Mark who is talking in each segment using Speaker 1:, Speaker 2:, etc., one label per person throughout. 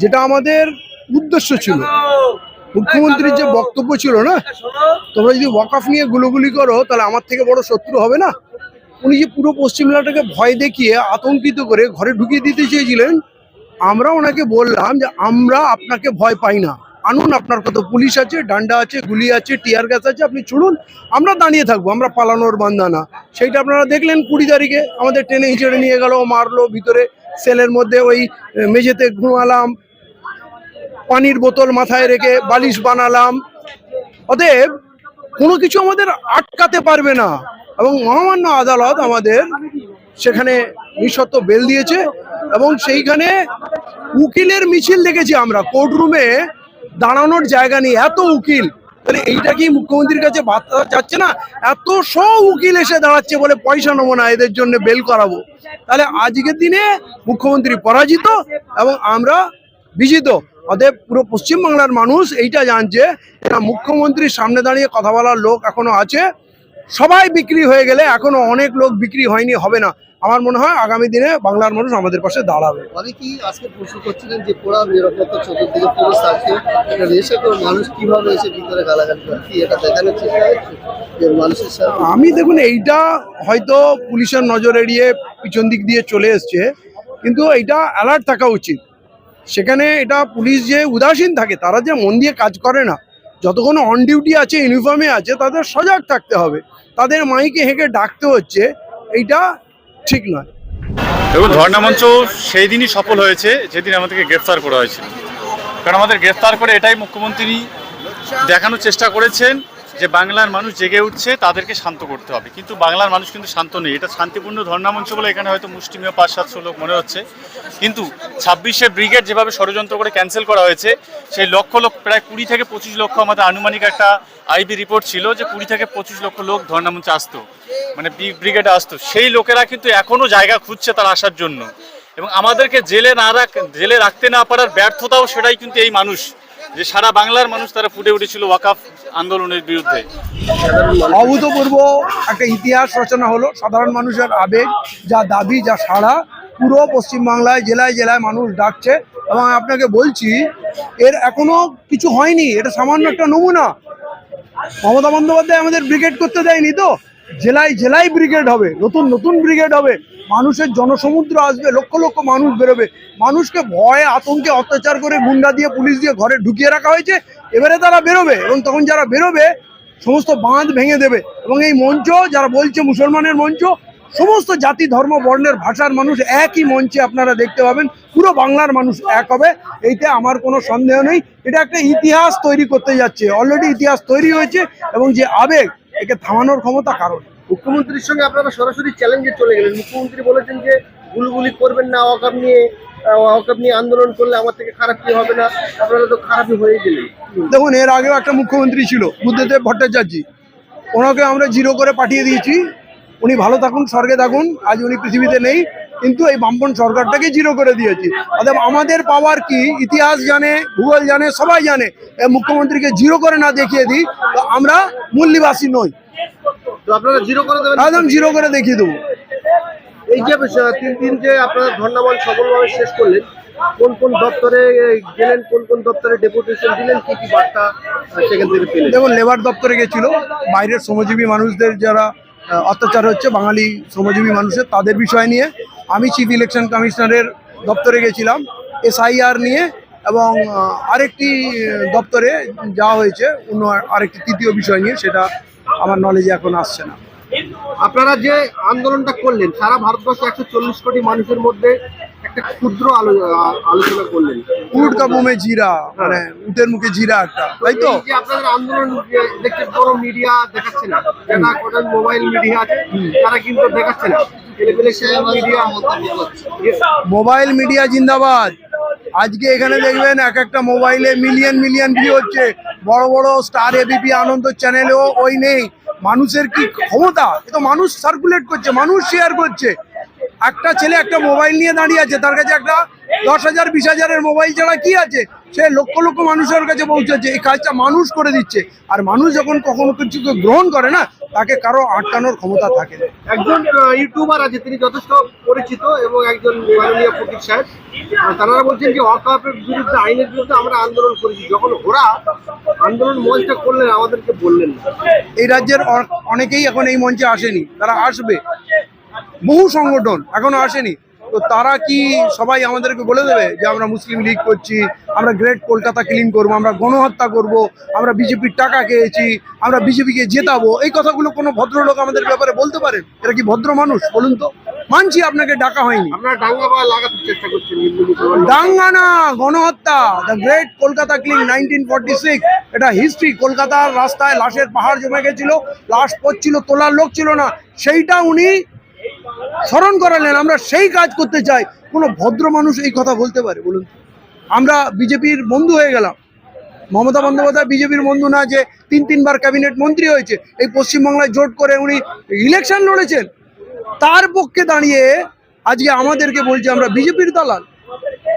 Speaker 1: যেটা আমাদের উদ্দেশ্য ছিল। মুখ্যমন্ত্রীর যে বক্তব্য ছিল না? তোমরা যদি ওয়াকফ নিয়ে গুলোগুলি করো তাহলে আমার থেকে বড় শত্রু হবে না? উনি যে পুরো পশ্চিমবাংলাটাকে ভয় দেখিয়ে আতঙ্কিত করে ঘরে ঢুকিয়ে দিতে চেয়েছিলেন আমরা ওনাকে বললাম যে আমরা আপনাকে ভয় পাই না। আনুন আপনার কত পুলিশ আছে ডান্ডা আছে গুলি আছে টিয়ার গ্যাস আছে আপনি ছুড়ুন আমরা দাঁড়িয়ে থাকব আমরা পালানোর বান্ধা না। সেইটা আপনারা দেখলেন কুড়ি তারিখে আমাদের ট্রেনে হিঁচড়ে নিয়ে গেল মারলো ভিতরে সেলের মধ্যে ওই মেঝেতে ঘুমালাম পানির বোতল মাথায় রেখে বালিশ বানালাম। অতএব কোনো কিছু আমাদের আটকাতে পারবে না এবং মহামান্য আদালত আমাদের সেখানে নিঃশর্ত বেল দিয়েছে এবং সেইখানে উকিলের মিছিল দেখেছি আমরা। কোর্ট রুমে দাঁড়ানোর জায়গা নেই, এত উকিল। তাহলে এইটা কি মুখ্যমন্ত্রীর কাছে বার্তা যাচ্ছে না? এত সব উকিল এসে দাঁড়াচ্ছে বলে পয়সা নেব না, এদের জন্য বেল করাবো। তাহলে আজকের দিনে মুখ্যমন্ত্রী পরাজিত এবং আমরা বিজিত। অতএব পুরো পশ্চিমবাংলার মানুষ এইটা জানছে এটা মুখ্যমন্ত্রীর সামনে দাঁড়িয়ে কথা বলার লোক এখনও আছে। সবাই বিক্রি হয়ে গেলে এখনও অনেক লোক বিক্রি হয়নি হবে না। আমার মনে হয় আগামী দিনে বাংলার মানুষ আমাদের পাশে দাঁড়াবে।
Speaker 2: অনেকেই আজকে প্রশ্ন করছিলেন যে পোড়া নিরাপত্তা চতুর্দিকে পুলিশ এটা করে মানুষ কীভাবে এসে ভিতরে গালাগালি করে কি এটা দেখানোর চেষ্টা মানুষের সাথে?
Speaker 1: আমি দেখুন এইটা হয়তো পুলিশের নজর এড়িয়ে পিছন দিক দিয়ে চলে এসছে কিন্তু এইটা অ্যালার্ট থাকা উচিত। সেখানে এটা পুলিশ যে উদাসীন থাকে, তারা যে মন দিয়ে কাজ করে না, যতক্ষণ অন ডিউটি আছে ইউনিফর্মে আছে, তাদের সজাগ থাকতে হবে। তাদের মাইকে হেঁকে ডাকতে হচ্ছে, এইটা ঠিক নয়।
Speaker 3: দেখুন, ধর্ণা মঞ্চ সেই দিনই সফল হয়েছে, যেদিন আমাদেরকে গ্রেফতার করা হয়েছিল। কারণ আমাদের গ্রেফতার করে এটাই মুখ্যমন্ত্রী দেখানোর চেষ্টা করেছেন। যে বাংলার মানুষ জেগে উঠছে, তাদেরকে শান্ত করতে হবে। কিন্তু বাংলার মানুষ কিন্তু শান্ত নেই। এটা শান্তিপূর্ণ ধর্ণা মঞ্চ বলে এখানে হয়তো মুষ্টিমেয় পাঁচ সাতশো লোক মনে হচ্ছে। কিন্তু ছাব্বিশে ব্রিগেড যেভাবে ষড়যন্ত্র করে ক্যান্সেল করা হয়েছে, সেই লক্ষ লোক প্রায় কুড়ি থেকে পঁচিশ লক্ষ আমাদের আনুমানিক একটা আইবি রিপোর্ট ছিল যে কুড়ি থেকে পঁচিশ লক্ষ লোক ধর্ণা মঞ্চে আসতো। মানে ব্রিগেডে আসতো। সেই লোকেরা কিন্তু এখনও জায়গা খুঁজছে তার আসার জন্য। এবং আমাদেরকে জেলে না রাখ জেলে রাখতে না পারার ব্যর্থতাও সেটাই কিন্তু এই মানুষ। যে সারা বাংলার মানুষ তারা ফুটে উঠেছিল ওয়াকাফ আন্দোলনের বিরুদ্ধে।
Speaker 1: অভূতপূর্ব একটা ইতিহাস রচনা হলো, সাধারণ মানুষের আবেগ, যা দাবি, যা সাড়া, পুরো পশ্চিমবাংলায়, জেলায় জেলায় মানুষ ডাকছে। এবং আপনাকে বলছি, এর এখনও কিছু হয়নি, এটা সামান্য একটা নমুনা। মমতা বন্দ্যোপাধ্যায় আমাদের ব্রিগেড করতে দেয়নি তো? জেলায় জেলায় ব্রিগেড হবে, নতুন নতুন ব্রিগেড হবে। মানুষের জনসমুদ্র আসবে, লক্ষ লক্ষ মানুষ বেরোবে। মানুষকে ভয়ে, আতঙ্কে অত্যাচার করে, গুন্ডা দিয়ে, পুলিশ দিয়ে ঘরে ঢুকিয়ে রাখা হয়েছে। এবারে তারা বেরোবে এবং তখন যারা বেরোবে, সমস্ত বাঁধ ভেঙে দেবে এবং এই মঞ্চ, যারা বলছে মুসলমানের মঞ্চ, সমস্ত জাতি, ধর্ম, বর্ণের, ভাষার মানুষ একই মঞ্চে আপনারা দেখতে পাবেন। পুরো বাংলার মানুষ এক হবে এইতে আমার কোনো সন্দেহ নেই। এটা একটা ইতিহাস তৈরি করতে যাচ্ছে। অলরেডি ইতিহাস তৈরি হয়েছে এবং যে আবেগ, একে থামানোর ক্ষমতা কারণ
Speaker 2: মুখ্যমন্ত্রীর সঙ্গে আপনারা সরাসরি চ্যালেঞ্জে চলে গেলেন। মুখ্যমন্ত্রী বলেছেন যে গুলগুলি করবেন না ওয়াকাপ নিয়ে। ওয়াকাপ নিয়ে আন্দোলন করলে আমার থেকে খারাপ কি হবে না? আপনারা তো খারাপই হয়ে গেলেন।
Speaker 1: দেখুন এর আগেও একটা মুখ্যমন্ত্রী ছিল বুদ্ধদেব ভট্টাচার্য। ওনাকে আমরা জিরো করে পাঠিয়ে দিয়েছি। উনি ভালো থাকুন স্বর্গে থাকুন আজ উনি পৃথিবীতে নেই কিন্তু এই বামপন সরকারটাকে জিরো করে দিয়েছি। অতএব আমাদের পাওয়ার কি? ইতিহাস জানে ভূগোল জানে সবাই জানে এই মুখ্যমন্ত্রীকে জিরো করে না দেখিয়ে দিই তো আমরা মূল্যবাসী নই।
Speaker 2: তো আপনারা জিরো করে দেবেন?
Speaker 1: একদম জিরো করে দেখিয়ে দেবো।
Speaker 2: এই যে তিন দিন যে আপনারা ধর্নাবল সফলভাবে শেষ করলেন, কোন কোন দপ্তরে গেলেন, কোন কোন দপ্তরে ডেপুটেশন দিলেন, কি কি বার্তা সেখান থেকে পেলেন?
Speaker 1: দেখুন, লেবার দপ্তরে গেছিল, বাইরের শ্রমজীবী মানুষদের যারা অত্যাচার হচ্ছে, বাঙালি শ্রমজীবী মানুষের, তাদের বিষয় নিয়ে আমি চিফ ইলেকশন কমিশনারের দপ্তরে গেছিলাম, এসআইআর নিয়ে এবং আরেকটি দপ্তরে যাওয়া হয়েছে, অন্য আরেকটি তৃতীয় বিষয় নিয়ে, সেটা আমার নলেজে এখন আসছে না।
Speaker 2: আপনারা যে আন্দোলনটা করলেন সারা ভারতবর্ষে একশো চল্লিশ কোটি মানুষের মধ্যে একটা ক্ষুদ্র আলোচনা করলেন।
Speaker 1: উট জিরা মানে উটের মুখে জিরা একটা তাই তো?
Speaker 2: এই যে আপনাদের আন্দোলন দেখতে বড় মিডিয়া দেখাচ্ছে না যারা মোবাইল মিডিয়া আছে তারা কিন্তু দেখাচ্ছে না।
Speaker 1: মোবাইল মিডিয়া জিন্দাবাদ। আজকে এখানে দেখবেন এক একটা মোবাইলে মিলিয়ন মিলিয়ন ভিউ হচ্ছে। বড় বড় স্টার এবিপি আনন্দ চ্যানেলেও ওই নেই। মানুষের কি ক্ষমতা? এ তো মানুষ সার্কুলেট করছে, মানুষ শেয়ার করছে। একটা ছেলে একটা মোবাইল নিয়ে দাঁড়িয়ে আছে, তার কাছে একটা দশ হাজার, বিশ হাজারের মোবাইল ছাড়া কি আছে? সে লক্ষ লক্ষ মানুষের কাছে পৌঁছাচ্ছে এই কাজটা মানুষ করে দিচ্ছে। আর মানুষ যখন কখনো কিছুকে গ্রহণ করে না তাকে কারও আটকানোর ক্ষমতা থাকে।
Speaker 2: একজন ইউটিউবার আছে তিনি যথেষ্ট পরিচিত এবং একজন মাননীয় ফকির সাহেব। তারা বলছেন যে অকাপের বিরুদ্ধে আইনের বিরুদ্ধে আমরা আন্দোলন করেছি। যখন ওরা আন্দোলন মঞ্চটা করলেন আমাদেরকে বললেন
Speaker 1: এই রাজ্যের অনেকেই এখন এই মঞ্চে আসেনি। তারা আসবে। বহু সংগঠন এখনও আসেনি। তো তারা কি সবাই আমাদেরকে বলে দেবে যে আমরা মুসলিম লীগ করছি আমরা গ্রেট কলকাতা ক্লিন করব আমরা গণহত্যা করব আমরা বিজেপির টাকা খেয়েছি আমরা বিজেপিকে জেতাবো? এই কথাগুলো কোনো ভদ্রলোক আমাদের ব্যাপারে বলতে পারেন? এরা কি ভদ্র মানুষ? বলুন তো। মানছি আপনাকে ডাকা হয়নি।
Speaker 2: ডাঙ্গা
Speaker 1: দাঙ্গা না গণহত্যা। The great Kolkata killing nineteen forty six এটা হিস্ট্রি কলকাতার রাস্তায় লাশের পাহাড় জমে গেছিল লাশ পড়ছিল তোলার লোক ছিল না। সেইটা উনি স্মরণ করালেন আমরা সেই কাজ করতে চাই। কোনো ভদ্র মানুষ এই কথা বলতে পারে, বলুন। আমরা বিজেপির বন্ধু হয়ে গেলাম। মমতা বন্দ্যোপাধ্যায় বিজেপির বন্ধু না যে তিন তিনবার ক্যাবিনেট মন্ত্রী হয়েছে। এই পশ্চিমবাংলায় জোট করে উনি ইলেকশন লড়েছেন। তার পক্ষে দাঁড়িয়ে আজকে আমাদেরকে বলছে, আমরা বিজেপির দালাল।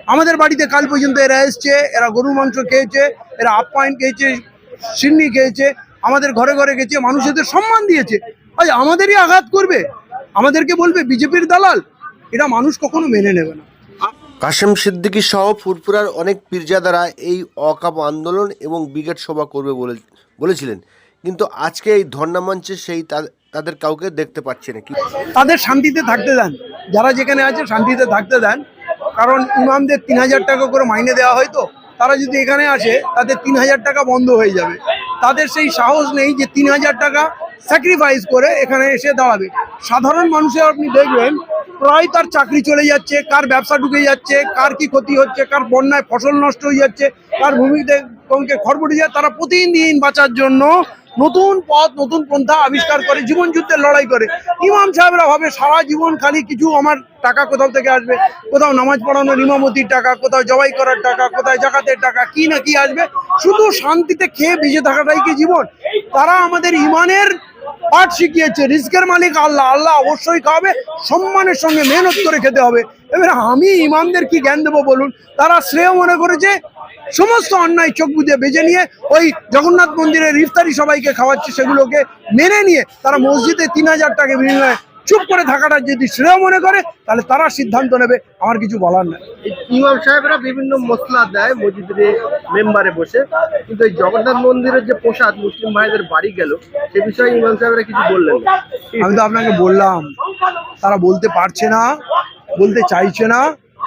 Speaker 1: আমাদের বাড়িতে কাল পর্যন্ত এরা এসছে, এরা গরুর মাংস খেয়েছে, এরা আপ্যায়ন খেয়েছে, সিন্নি খেয়েছে, আমাদের ঘরে ঘরে গেছে, মানুষদের সম্মান দিয়েছে। আজ আমাদেরই আঘাত করবে। আমাদেরকে বলবে বিজেপির দালাল। এটা মানুষ কখনো মেনে নেবে না।
Speaker 4: কাশেম সিদ্দিকী সহ ফুরফুরার অনেক পীরজাদারা এই অকাপ আন্দোলন এবং ব্রিগেড সভা করবে বলে বলেছিলেন। কিন্তু আজকে এই ধর্ণা মঞ্চে সেই তাদের কাউকে দেখতে পাচ্ছি না। কি
Speaker 1: তাদের শান্তিতে থাকতে দেন। যারা যেখানে আছে শান্তিতে থাকতে দেন। কারণ ইমামদের তিন হাজার টাকা করে মাইনে দেওয়া হয় তো। তারা যদি এখানে আসে তাদের তিন হাজার টাকা বন্ধ হয়ে যাবে। তাদের সেই সাহস নেই যে তিন হাজার টাকা স্যাক্রিফাইস করে এখানে এসে দাঁড়াবে। সাধারণ মানুষের আপনি দেখবেন, প্রায় তার চাকরি চলে যাচ্ছে, কার ব্যবসা ঢুকে যাচ্ছে, কার কি ক্ষতি হচ্ছে, কার বন্যায় ফসল নষ্ট হয়ে যাচ্ছে, কার ভূমিতে কমকে যায়, তারা প্রতিদিন বাঁচার জন্য নতুন পথ, নতুন পন্থা আবিষ্কার করে, জীবন যুদ্ধের লড়াই করে। ইমাম সাহেবরা ভাবে, সারা জীবন খালি কিছু আমার টাকা কোথাও থেকে আসবে, কোথাও নামাজ পড়ানোর ইমামতির টাকা, কোথাও জবাই করার টাকা কোথায় জাকাতের টাকা, কি না কি আসবে? শুধু শান্তিতে খেয়ে বেঁচে থাকাটাই কি জীবন? তারা আমাদের ইমানের পাঠ শিখিয়েছে রিস্কের মালিক আল্লাহ আল্লাহ অবশ্যই খাওয়াবে, সম্মানের সঙ্গে মেহনত করে খেতে হবে। এবারে আমি ইমামদের কি জ্ঞান দেবো বলুন? তারা শ্রেয় মনে করেছে সমস্ত অন্যায় চোখ বুঝে বেজে নিয়ে ওই জগন্নাথ মন্দিরের ইফতারি সবাইকে খাওয়াচ্ছে, সেগুলোকে মেনে নিয়ে তারা মসজিদে তিন হাজার টাকা বিনিময়ে চুপ করে থাকাটা যদি শ্রেয় মনে করে তাহলে তারা সিদ্ধান্ত নেবে আমার কিছু বলার নাই।
Speaker 2: ইমাম সাহেবরা বিভিন্ন মশলা দেয় মসজিদের মেম্বারে বসে। কিন্তু এই জগন্নাথ মন্দিরের যে প্রসাদ মুসলিম ভাইদের বাড়ি গেল সে বিষয়ে ইমাম সাহেবরা কিছু বললেন না।
Speaker 1: আমি তো আপনাকে বললাম তারা বলতে পারছে না বলতে চাইছে না।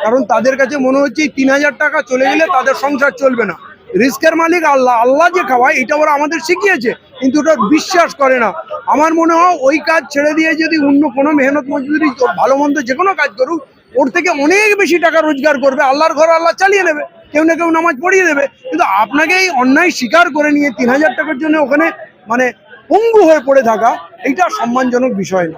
Speaker 1: কারণ তাদের কাছে মনে হচ্ছে তিন হাজার টাকা চলে গেলে তাদের সংসার চলবে না। রিস্কের মালিক আল্লাহ আল্লাহ যে খাওয়ায় এটা ওরা আমাদের শিখিয়েছে। কিন্তু ওটা বিশ্বাস করে না। আমার মনে হয় ওই কাজ ছেড়ে দিয়ে যদি অন্য কোনো মেহনত মজদুরি, ভালো মন্দ যে কোনো কাজ করুক, ওর থেকে অনেক বেশি টাকা রোজগার করবে, আল্লাহর ঘর আল্লাহ চালিয়ে নেবে কেউ না কেউ নামাজ পড়িয়ে দেবে। কিন্তু আপনাকে এই অন্যায় স্বীকার করে নিয়ে তিন হাজার টাকার জন্য ওখানে মানে পঙ্গু হয়ে পড়ে থাকা, এইটা সম্মানজনক বিষয় না।